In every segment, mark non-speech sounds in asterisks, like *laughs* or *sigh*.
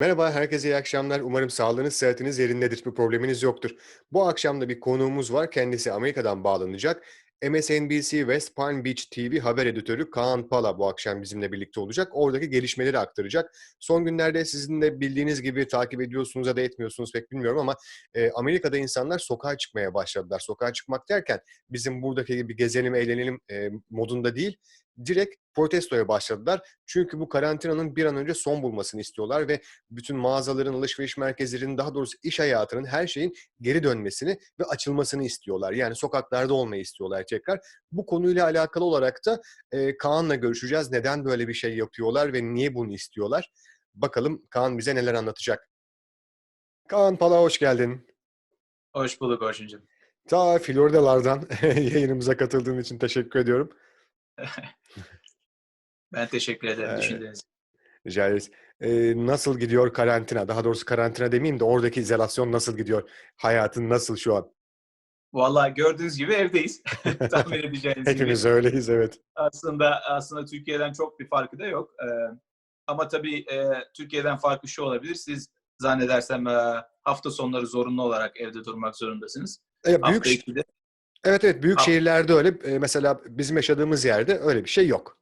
Merhaba, herkese iyi akşamlar. Umarım sağlığınız, sıhhatiniz yerindedir, bir probleminiz yoktur. Bu akşam da bir konuğumuz var. Kendisi Amerika'dan bağlanacak. MSNBC West Palm Beach TV haber editörü Kaan Pala bu akşam bizimle birlikte olacak. Oradaki gelişmeleri aktaracak. Son günlerde sizin de bildiğiniz gibi takip ediyorsunuz ya da etmiyorsunuz pek bilmiyorum ama e, Amerika'da insanlar sokağa çıkmaya başladılar. Sokağa çıkmak derken bizim buradaki gibi gezelim, eğlenelim e, modunda değil, direkt protestoya başladılar. Çünkü bu karantinanın bir an önce son bulmasını istiyorlar ve bütün mağazaların, alışveriş merkezlerinin, daha doğrusu iş hayatının, her şeyin geri dönmesini ve açılmasını istiyorlar. Yani sokaklarda olmayı istiyorlar tekrar. Bu konuyla alakalı olarak da e, Kaan'la görüşeceğiz. Neden böyle bir şey yapıyorlar ve niye bunu istiyorlar? Bakalım Kaan bize neler anlatacak. Kaan Pala hoş geldin. Hoş bulduk Orçuncuğum. Ta Florida'lardan *laughs* yayınımıza katıldığın için teşekkür ediyorum. *laughs* Ben teşekkür ederim Evet. düşündüğünüz için. Rica ederiz. Ee, nasıl gidiyor karantina? Daha doğrusu karantina demeyeyim de oradaki izolasyon nasıl gidiyor? Hayatın nasıl şu an? Vallahi gördüğünüz gibi evdeyiz. *laughs* *laughs* Tahmin edeceğiniz gibi. Hepimiz öyleyiz evet. Aslında aslında Türkiye'den çok bir farkı da yok. Ee, ama tabii e, Türkiye'den farkı şu olabilir. Siz zannedersem e, hafta sonları zorunlu olarak evde durmak zorundasınız. E, büyük Hafta içi de evet evet büyük Hafta- şehirlerde öyle. Mesela bizim yaşadığımız yerde öyle bir şey yok.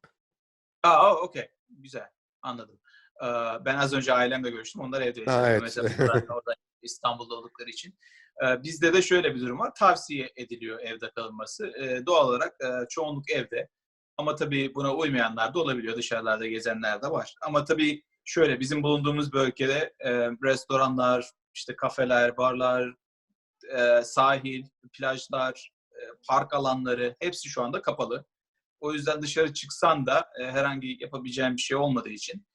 Aa, okey. Güzel. Anladım. Ee, ben az önce ailemle görüştüm. Onlar evde yaşıyor. Evet. Mesela orada *laughs* İstanbul'da oldukları için. Ee, bizde de şöyle bir durum var. Tavsiye ediliyor evde kalınması. Ee, doğal olarak e, çoğunluk evde. Ama tabii buna uymayanlar da olabiliyor. Dışarılarda gezenler de var. Ama tabii şöyle bizim bulunduğumuz bölgede e, restoranlar, işte kafeler, barlar, e, sahil, plajlar, park alanları hepsi şu anda kapalı. O yüzden dışarı çıksan da e, herhangi yapabileceğin bir şey olmadığı için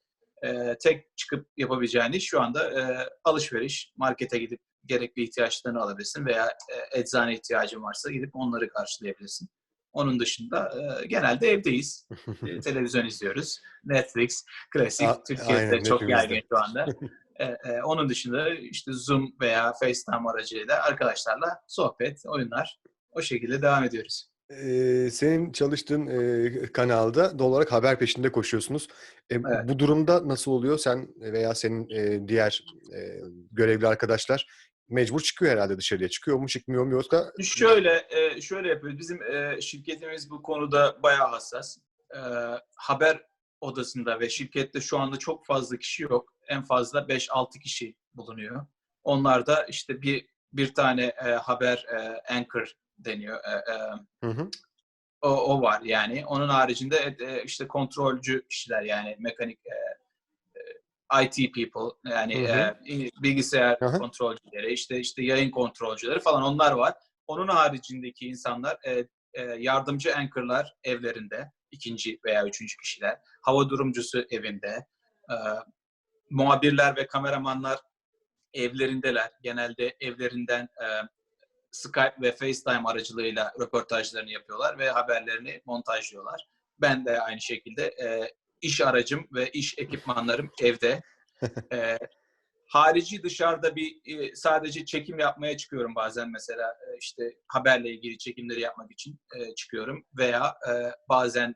e, tek çıkıp yapabileceğin iş şu anda e, alışveriş, markete gidip gerekli ihtiyaçlarını alabilirsin veya e, eczane ihtiyacın varsa gidip onları karşılayabilirsin. Onun dışında e, genelde evdeyiz. *laughs* E, televizyon izliyoruz. Netflix, klasik. A- Türkiye'de aynen, çok yaygın şu anda. *laughs* E, e, onun dışında işte Zoom veya FaceTime aracıyla arkadaşlarla sohbet, oyunlar o şekilde devam ediyoruz. E, senin çalıştığın e, kanalda doğal olarak haber peşinde koşuyorsunuz. E, Evet. Bu durumda nasıl oluyor? Sen veya senin e, diğer e, görevli arkadaşlar mecbur çıkıyor herhalde dışarıya. Çıkıyor mu çıkmıyor mu yoksa Şöyle e, şöyle yapıyoruz. Bizim e, şirketimiz bu konuda bayağı hassas. E, haber odasında ve şirkette şu anda çok fazla kişi yok. En fazla 5-6 kişi bulunuyor. Onlar da işte bir bir tane e, haber e, anchor deniyor. E, e, Hı hı. o, o var yani. Onun haricinde e, işte kontrolcü kişiler yani mekanik e, e, IT people yani Hı hı. e, bilgisayar Aha. kontrolcüleri işte işte yayın kontrolcüleri falan onlar var. Onun haricindeki insanlar e, e, yardımcı anchorlar evlerinde ikinci veya üçüncü kişiler. Hava durumcusu evinde. E, muhabirler ve kameramanlar evlerindeler. Genelde evlerinden e, Skype ve FaceTime aracılığıyla röportajlarını yapıyorlar ve haberlerini montajlıyorlar. Ben de aynı şekilde e, iş aracım ve iş ekipmanlarım evde. *laughs* E, harici dışarıda bir e, sadece çekim yapmaya çıkıyorum bazen mesela e, işte haberle ilgili çekimleri yapmak için e, çıkıyorum veya e, bazen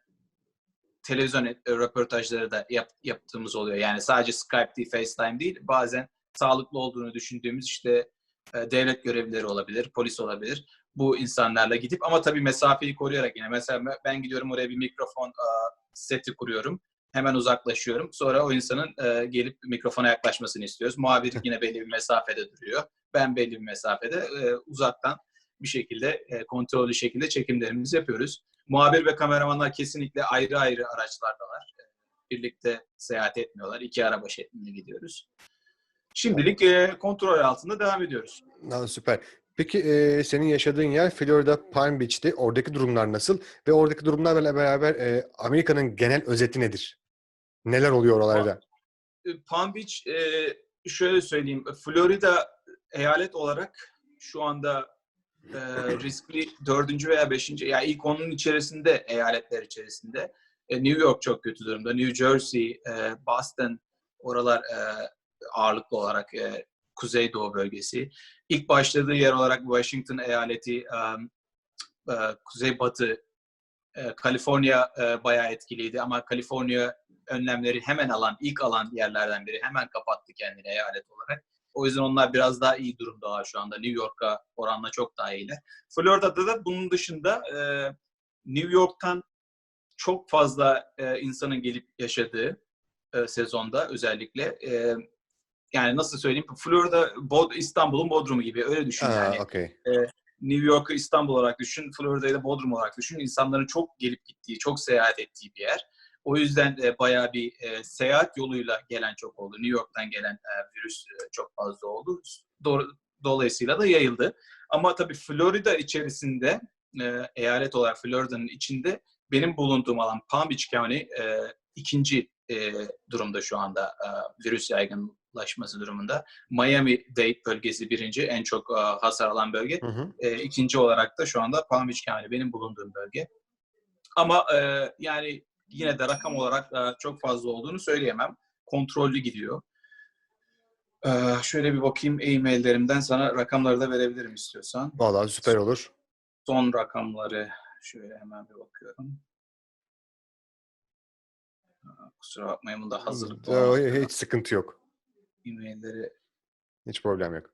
televizyon e, röportajları da yap- yaptığımız oluyor. Yani sadece Skype değil, FaceTime değil. Bazen sağlıklı olduğunu düşündüğümüz işte devlet görevlileri olabilir, polis olabilir. Bu insanlarla gidip ama tabii mesafeyi koruyarak yine mesela ben gidiyorum oraya bir mikrofon e, seti kuruyorum. Hemen uzaklaşıyorum. Sonra o insanın e, gelip mikrofona yaklaşmasını istiyoruz. Muhabir yine belli bir mesafede duruyor. Ben belli bir mesafede e, uzaktan bir şekilde e, kontrollü şekilde çekimlerimizi yapıyoruz. Muhabir ve kameramanlar kesinlikle ayrı ayrı araçlardalar. E, Birlikte seyahat etmiyorlar. İki araba şeklinde gidiyoruz. Şimdilik e, kontrol altında devam ediyoruz. Ha, süper. Peki e, senin yaşadığın yer Florida Palm Beach'ti. Oradaki durumlar nasıl? Ve oradaki durumlarla beraber e, Amerika'nın genel özeti nedir? Neler oluyor oralarda? E, Palm Beach e, şöyle söyleyeyim. Florida eyalet olarak şu anda e, *clears throat* riskli dördüncü veya beşinci, yani ilk onun içerisinde eyaletler içerisinde. E, New York çok kötü durumda. New Jersey, e, Boston, oralar e, ağırlıklı olarak e, Kuzeydoğu bölgesi. İlk başladığı yer olarak Washington eyaleti, um, e, Kuzeybatı, e, Kaliforniya e, bayağı etkiliydi ama Kaliforniya önlemleri hemen alan, ilk alan yerlerden biri. Hemen kapattı kendini eyalet olarak. O yüzden onlar biraz daha iyi durumdalar şu anda. New York'a oranla çok daha iyiler. Florida'da da bunun dışında e, New York'tan çok fazla e, insanın gelip yaşadığı e, sezonda özellikle e, yani nasıl söyleyeyim Florida Bod- İstanbul'un Bodrum'u gibi öyle düşün Aa, yani. okey. New York'u İstanbul olarak düşün, Florida'yı da Bodrum olarak düşün. İnsanların çok gelip gittiği, çok seyahat ettiği bir yer. O yüzden e, bayağı bir e, seyahat yoluyla gelen çok oldu. New York'tan gelen e, virüs e, çok fazla oldu. Do- dolayısıyla da yayıldı. Ama tabii Florida içerisinde, e, eyalet olarak Florida'nın içinde benim bulunduğum alan Palm Beach County e, ikinci e, durumda şu anda e, virüs yaygınlaşması durumunda. Miami-Dade bölgesi birinci, en çok hasar alan bölge. Hı hı. E, ikinci olarak da şu anda Palm Beach County benim bulunduğum bölge. Ama e, yani yine de rakam olarak e, çok fazla olduğunu söyleyemem. Kontrollü gidiyor. E, şöyle bir bakayım e-maillerimden sana rakamları da verebilirim istiyorsan. Vallahi süper olur. Son rakamları şöyle hemen bir bakıyorum. Kusura bakmayın bunda hazırlıklı Ee, olmadım. Hiç sıkıntı yok. E-mailleri. Hiç problem yok.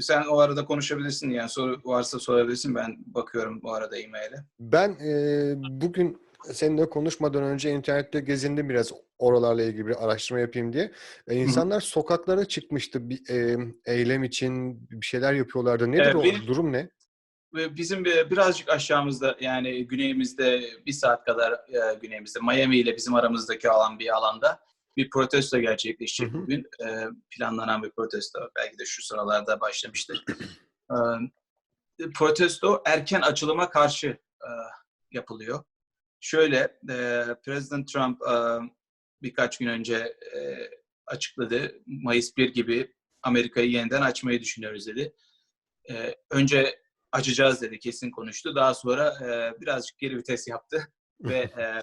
Sen o arada konuşabilirsin yani soru varsa sorabilirsin. Ben bakıyorum bu arada e-maile. Ben e, bugün seninle konuşmadan önce internette gezindim biraz oralarla ilgili bir araştırma yapayım diye. E, insanlar sokaklara çıkmıştı bir e, eylem için bir şeyler yapıyorlardı. Nedir Evet, o benim- durum ne? Bizim bir- birazcık aşağımızda yani güneyimizde bir saat kadar e, güneyimizde Miami ile bizim aramızdaki alan bir alanda bir protesto gerçekleşecek Hı hı. bugün. E, planlanan bir protesto. Belki de şu sıralarda başlamıştır. *clears throat* E, protesto erken açılıma karşı e, yapılıyor. Şöyle, e, President Trump e, birkaç gün önce e, açıkladı. Mayıs 1 gibi Amerika'yı yeniden açmayı düşünüyoruz dedi. E, önce açacağız dedi, kesin konuştu. Daha sonra e, birazcık geri vites yaptı *laughs* ve e,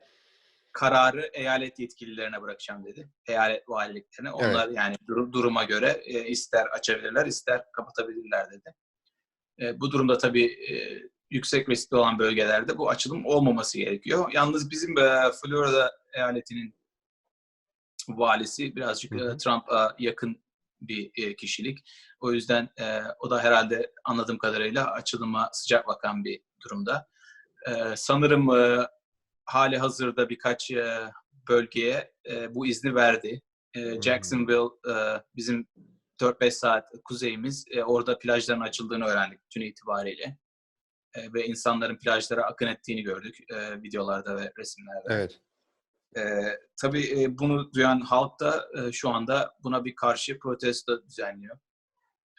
kararı eyalet yetkililerine bırakacağım dedi. Eyalet valiliklerine. Onlar yani dur- duruma göre e, ister açabilirler, ister kapatabilirler dedi. E, bu durumda tabii e, yüksek riskli olan bölgelerde bu açılım olmaması gerekiyor. Yalnız bizim e, Florida eyaletinin valisi birazcık e, Trump'a yakın bir e, kişilik. O yüzden e, o da herhalde anladığım kadarıyla açılıma sıcak bakan bir durumda. E, sanırım e, hali hazırda birkaç e, bölgeye e, bu izni verdi. E. Jacksonville e, bizim 4-5 saat kuzeyimiz. E, orada plajların açıldığını öğrendik tüm itibariyle. E, ve insanların plajlara akın ettiğini gördük e, videolarda ve resimlerde. Evet. Ee, tabii e, bunu duyan halk da e, şu anda buna bir karşı protesto düzenliyor.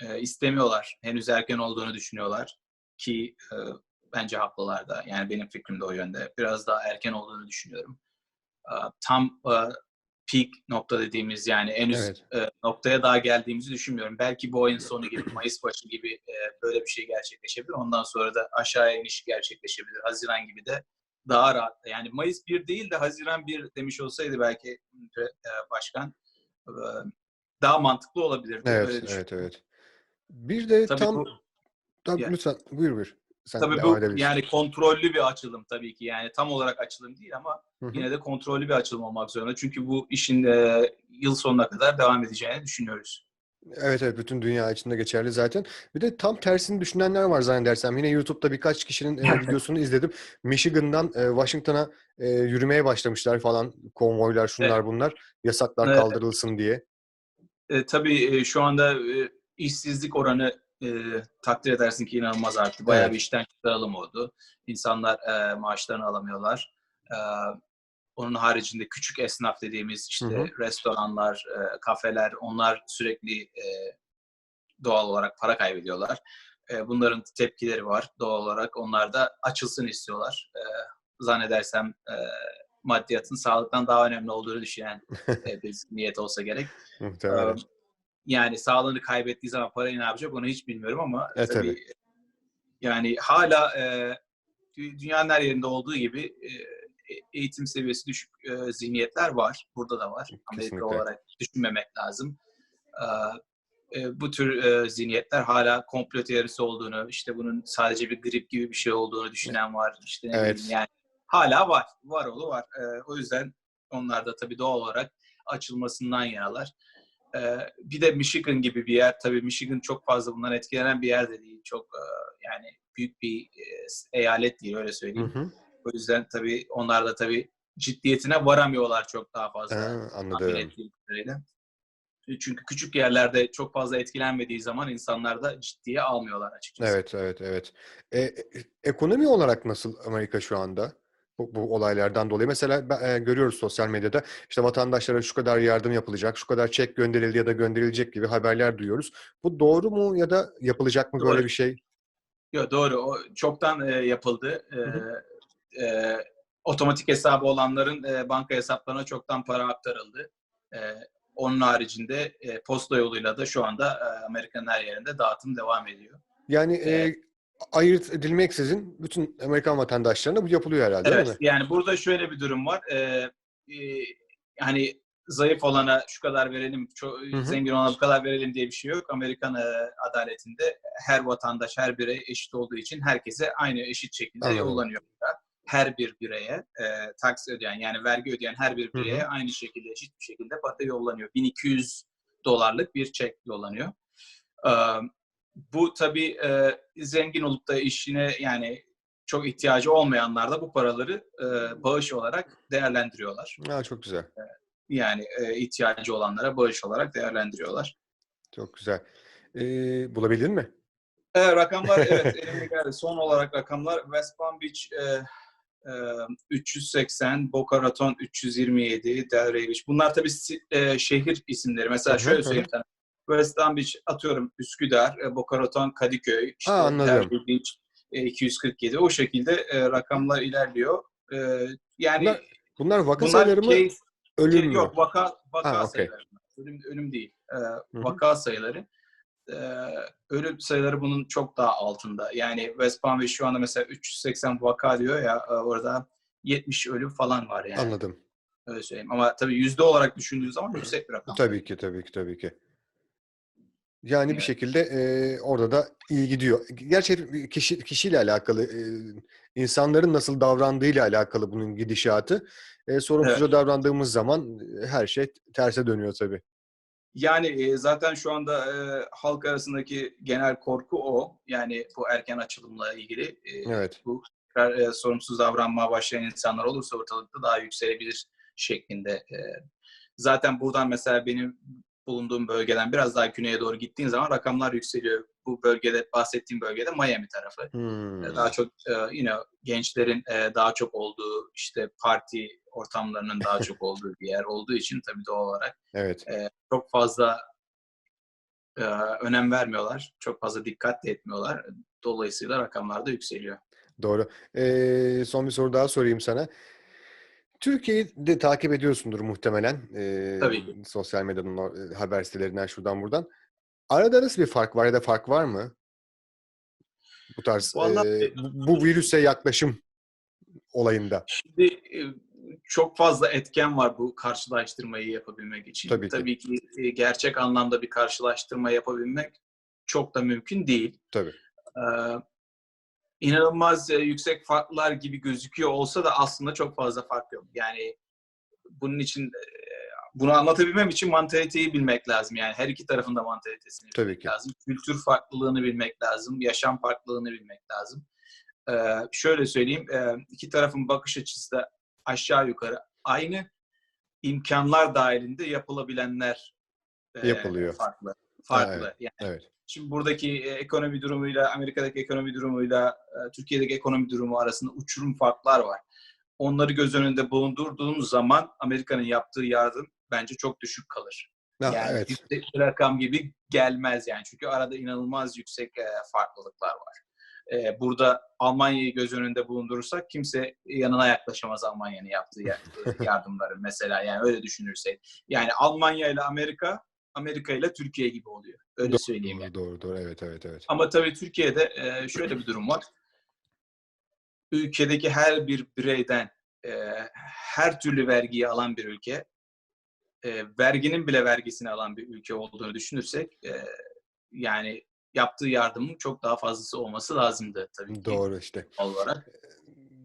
E, istemiyorlar. Henüz erken olduğunu düşünüyorlar. Ki e, bence haklılar da. Yani benim fikrim de o yönde. Biraz daha erken olduğunu düşünüyorum. E, tam e, peak nokta dediğimiz yani en üst Evet. e, noktaya daha geldiğimizi düşünmüyorum. Belki bu ayın sonu gibi, *clears throat* Mayıs başı gibi e, böyle bir şey gerçekleşebilir. Ondan sonra da aşağıya iniş gerçekleşebilir. Haziran gibi de daha rahat. Yani Mayıs 1 değil de Haziran 1 demiş olsaydı belki başkan daha mantıklı olabilirdi. Evet, evet, evet. Bir de Tabii tam bu, Tabii, Yani- lütfen buyur buyur. Sen tabii bu edebilirsin. yani kontrollü bir açılım tabii ki. Yani tam olarak açılım değil ama Hı hı. yine de kontrollü bir açılım olmak zorunda. Çünkü bu işin e, yıl sonuna kadar devam edeceğini düşünüyoruz. Evet evet bütün dünya içinde geçerli zaten. Bir de tam tersini düşünenler var zannedersem. Yine YouTube'da birkaç kişinin e, *laughs* videosunu izledim. Michigan'dan e, Washington'a e, yürümeye başlamışlar falan. Konvoylar şunlar bunlar. Yasaklar Evet. kaldırılsın diye. E, tabii e, şu anda e, işsizlik oranı e, takdir edersin ki inanılmaz arttı. Bayağı Evet. bir işten çıkaralım oldu. İnsanlar e, maaşlarını alamıyorlar. E, onun haricinde küçük esnaf dediğimiz işte Hı restoranlar, e, kafeler onlar sürekli e, doğal olarak para kaybediyorlar. E, bunların tepkileri var doğal olarak. Onlar da açılsın istiyorlar. E, zannedersem e, maddiyatın sağlıktan daha önemli olduğunu düşünen *laughs* e, bir niyet olsa gerek. Muhtemelen. Yani sağlığını kaybettiği zaman parayı ne yapacak onu hiç bilmiyorum ama E, tabii, tabii. yani hala e, dü- dünyanın her yerinde olduğu gibi e, eğitim seviyesi düşük e, zihniyetler var. Burada da var. Amerika Kesinlikle. olarak düşünmemek lazım. Ee, e, bu tür e, zihniyetler hala komplo teorisi olduğunu, işte bunun sadece bir grip gibi bir şey olduğunu düşünen var. İşte Evet. bileyim yani hala var. Var oğlu var. E, o yüzden onlar da tabii doğal olarak açılmasından yanalar. E, bir de Michigan gibi bir yer. Tabii Michigan çok fazla bundan etkilenen bir yer de değil. Çok e, yani büyük bir e, eyalet değil öyle Hı söyleyeyim. hı. O yüzden tabii onlar da tabii ciddiyetine varamıyorlar çok daha fazla. Ha, anladım. E, Çünkü küçük yerlerde çok fazla etkilenmediği zaman insanlar da ciddiye almıyorlar açıkçası. Evet, evet, evet. E- ekonomi olarak nasıl Amerika şu anda? Bu, bu olaylardan dolayı. Mesela e, görüyoruz sosyal medyada işte vatandaşlara şu kadar yardım yapılacak, şu kadar çek gönderildi ya da gönderilecek gibi haberler duyuyoruz. Bu doğru mu ya da yapılacak mı böyle Doğru. bir şey? Yok doğru. O çoktan e, yapıldı. E, e, otomatik hesabı olanların e, banka hesaplarına çoktan para aktarıldı. E, onun haricinde e, posta yoluyla da şu anda e, Amerika'nın her yerinde dağıtım devam ediyor. Yani e, Evet. Ayırt edilmeksizin bütün Amerikan vatandaşlarına bu yapılıyor herhalde değil mi? Evet. Yani burada şöyle bir durum var. E, e, hani zayıf olana şu kadar verelim, çok, zengin olana bu kadar verelim diye bir şey yok. Amerikan e, adaletinde her vatandaş, her birey eşit olduğu için herkese aynı eşit şekilde Anladım. yollanıyor. Her bir bireye, e, taksi ödeyen yani vergi ödeyen her bir bireye aynı şekilde eşit bir şekilde para yollanıyor. 1200 dolarlık bir çek yollanıyor. E, bu tabii e, zengin olup da işine yani çok ihtiyacı olmayanlar da bu paraları e, bağış olarak değerlendiriyorlar. Ha, çok güzel. Yani e, ihtiyacı olanlara bağış olarak değerlendiriyorlar. Çok güzel. E, bulabildin mi? *laughs* Evet, rakamlar evet geldi. Son olarak rakamlar West Palm Beach e, e, 380, Boca Raton 327, Delray Beach. Bunlar tabii e, şehir isimleri. Mesela şöyle söyleyeyim sana. West Beach atıyorum Üsküdar, e, Kadıköy, işte Ha, anladım. Beach e, 247. O şekilde e, rakamlar ilerliyor. E, yani Bunlar, bunlar vaka bunlar sayıları mı? case- Ölüm mü? Yok vaka vaka Ha, sayıları. Ölüm, ölüm değil. Vaka sayıları. Ee, ölüm sayıları bunun çok daha altında. Yani West Beach şu anda mesela 380 vaka diyor ya e, orada 70 ölüm falan var yani. Anladım. Öyle söyleyeyim. Ama tabii yüzde olarak düşündüğü zaman yüksek bir rakam. Tabii ki, tabii ki, tabii ki. Yani bir Evet. şekilde e, orada da iyi gidiyor. Gerçi kişi kişiyle alakalı, e, insanların nasıl davrandığıyla alakalı bunun gidişatı. E, sorumsuzca davrandığımız zaman her şey terse dönüyor tabii. Yani e, zaten şu anda e, halk arasındaki genel korku o. Yani bu erken açılımla ilgili. E, Evet. bu tekrar, e, sorumsuz davranmaya başlayan insanlar olursa ortalıkta daha yükselebilir şeklinde. E, zaten buradan mesela benim bulunduğum bölgeden biraz daha güneye doğru gittiğin zaman rakamlar yükseliyor. Bu bölgede bahsettiğim bölgede Miami tarafı. Hmm. E, Daha çok e, you know, gençlerin e, daha çok olduğu işte parti ortamlarının daha *laughs* çok olduğu bir yer olduğu için tabii doğal olarak Evet. çok fazla e, önem vermiyorlar. Çok fazla dikkat de etmiyorlar. Dolayısıyla rakamlar da yükseliyor. Doğru. E, son bir soru daha sorayım sana. Türkiye'yi de takip ediyorsundur muhtemelen. E, Tabii ki. Sosyal medyanın e, haber sitelerinden şuradan buradan. Arada nasıl bir fark var ya da fark var mı? Bu tarz Vallahi- e, bu, virüse yaklaşım olayında. Şimdi e, çok fazla etken var bu karşılaştırmayı yapabilmek için. Tabii ki. ki e, gerçek anlamda bir karşılaştırma yapabilmek çok da mümkün değil. Tabii. Ee, inanılmaz e, yüksek farklar gibi gözüküyor olsa da aslında çok fazla fark yok. Yani bunun için e, bunu anlatabilmem için mantaliteyi bilmek lazım. Yani her iki tarafın da mantalitesini Tabii bilmek ki. lazım. Kültür farklılığını bilmek lazım. Yaşam farklılığını bilmek lazım. Ee, şöyle söyleyeyim. e, iki tarafın bakış açısı da aşağı yukarı aynı. imkanlar dahilinde yapılabilenler e, Yapılıyor. farklı. Farklı. evet. Yani Evet. Şimdi buradaki e, ekonomi durumuyla Amerika'daki ekonomi durumuyla e, Türkiye'deki ekonomi durumu arasında uçurum farklar var. Onları göz önünde bulundurduğumuz zaman Amerika'nın yaptığı yardım bence çok düşük kalır. Ha, Yani evet. yüksek bir rakam gibi gelmez yani. Çünkü arada inanılmaz yüksek e, farklılıklar var. Burada Almanya'yı göz önünde bulundurursak kimse yanına yaklaşamaz Almanya'nın yaptığı ya- *laughs* yardımları mesela yani öyle düşünürsek. Yani Almanya ile Amerika, Amerika ile Türkiye gibi oluyor. Öyle Doğru, söyleyeyim yani. Doğru, doğru. Evet, evet, evet. Ama tabii Türkiye'de e, şöyle bir durum var. Ülkedeki her bir bireyden e, her türlü vergiyi alan bir ülke, e, verginin bile vergisini alan bir ülke olduğunu düşünürsek, e, yani yaptığı yardımın çok daha fazlası olması lazımdı tabii ki Doğru işte. olarak.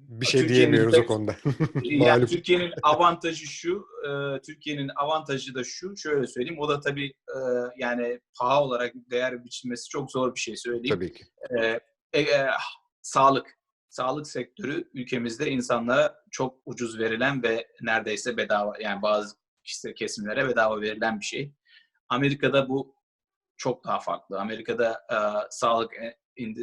Bir şey Türkiye'nin diyemiyoruz de- o konuda. *laughs* *laughs* Yani. Türkiye'nin avantajı şu, e, Türkiye'nin avantajı da şu, şöyle söyleyeyim. O da tabii e, yani paha olarak değer biçilmesi çok zor bir şey söyleyeyim. Tabii ki. E, e, e, sağlık. Sağlık sektörü ülkemizde insanlara çok ucuz verilen ve neredeyse bedava yani bazı kişisel kesimlere bedava verilen bir şey. Amerika'da bu çok daha farklı. Amerika'da e, sağlık e- e-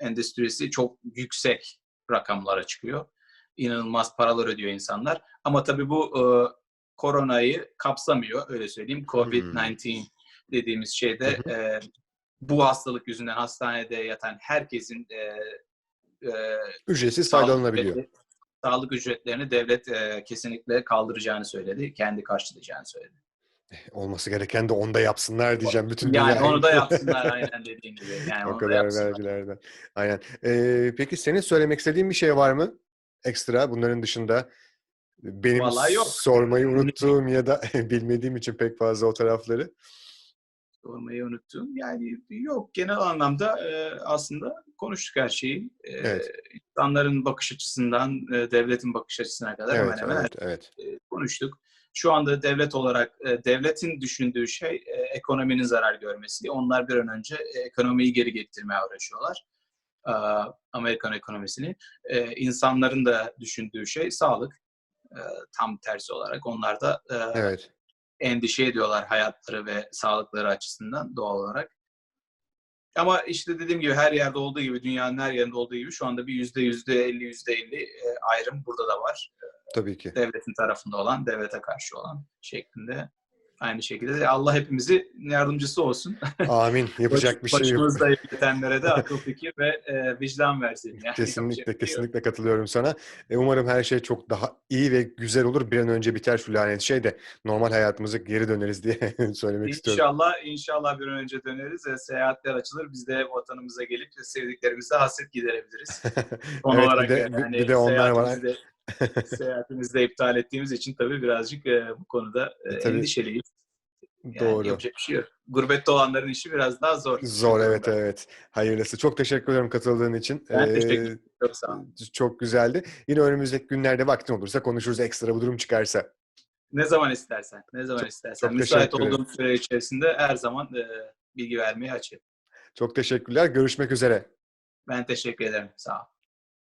endüstrisi çok yüksek rakamlara çıkıyor. İnanılmaz paralar ödüyor insanlar. Ama tabii bu e, koronayı kapsamıyor öyle söyleyeyim. Covid-19 dediğimiz şeyde e, bu hastalık yüzünden hastanede yatan herkesin e, e, Ücretsiz sağlık faydalanabiliyor. ücretleri- sağlık ücretlerini devlet e, kesinlikle kaldıracağını söyledi. Kendi karşılayacağını söyledi. Olması gereken de onda yapsınlar diyeceğim bütün Yani dünyaya. onu da *laughs* yapsınlar aynen dediğin gibi. Yani o kadar vergilerden. Aynen. Ee, peki senin söylemek istediğin bir şey var mı? Ekstra bunların dışında benim Vallahi yok. sormayı unuttuğum ya da *laughs* bilmediğim için pek fazla o tarafları. sormayı unuttum. Yani yok genel anlamda e, aslında konuştuk her şeyi. E, Evet. İnsanların bakış açısından e, devletin bakış açısına kadar Evet, hemen hemen evet, evet. şeyi konuştuk. Şu anda devlet olarak e, devletin düşündüğü şey e, ekonominin zarar görmesi. Onlar bir an önce e, ekonomiyi geri getirmeye uğraşıyorlar. E, Amerikan ekonomisini. E, insanların da düşündüğü şey sağlık. E, tam tersi olarak onlar da e, Evet. endişe ediyorlar hayatları ve sağlıkları açısından doğal olarak. Ama işte dediğim gibi her yerde olduğu gibi, dünyanın her yerinde olduğu gibi şu anda bir yüzde yüzde elli, yüzde elli e, ayrım burada da var. Tabii ki. Devletin tarafında olan, devlete karşı olan şeklinde. Aynı şekilde de Allah hepimizi yardımcısı olsun. Amin. *laughs* Yapacak bir şey yok. Başımızda yetenlere de akıl fikir ve e, vicdan versin. Yani Kesinlikle, bir şey yok. kesinlikle katılıyorum sana. E, umarım her şey çok daha iyi ve güzel olur. Bir an önce biter şu lanet şey de normal hayatımıza geri döneriz diye *laughs* söylemek istiyorum. İnşallah, inşallah bir an önce döneriz ve seyahatler açılır. Biz de vatanımıza gelip sevdiklerimize hasret giderebiliriz. *laughs* Son Evet, bir olarak de- yani bir de onlar var. de- *laughs* seyahatimizi de iptal ettiğimiz için tabii birazcık e, bu konuda e, Tabii. endişeliyiz. Yani Doğru. Yapacak bir şey yok. Gurbette olanların işi biraz daha zor. Zor evet evet. Hayırlısı. Çok teşekkür ederim katıldığın için. Ben Ee, teşekkür ederim. Çok sağ olun. Çok güzeldi. Yine önümüzdeki günlerde vaktin olursa konuşuruz ekstra bu durum çıkarsa. Ne zaman istersen. Ne zaman istersen. çok Müsait olduğum süre içerisinde her zaman e, bilgi vermeye açığım. Çok teşekkürler. Görüşmek üzere. Ben teşekkür ederim. Sağ ol.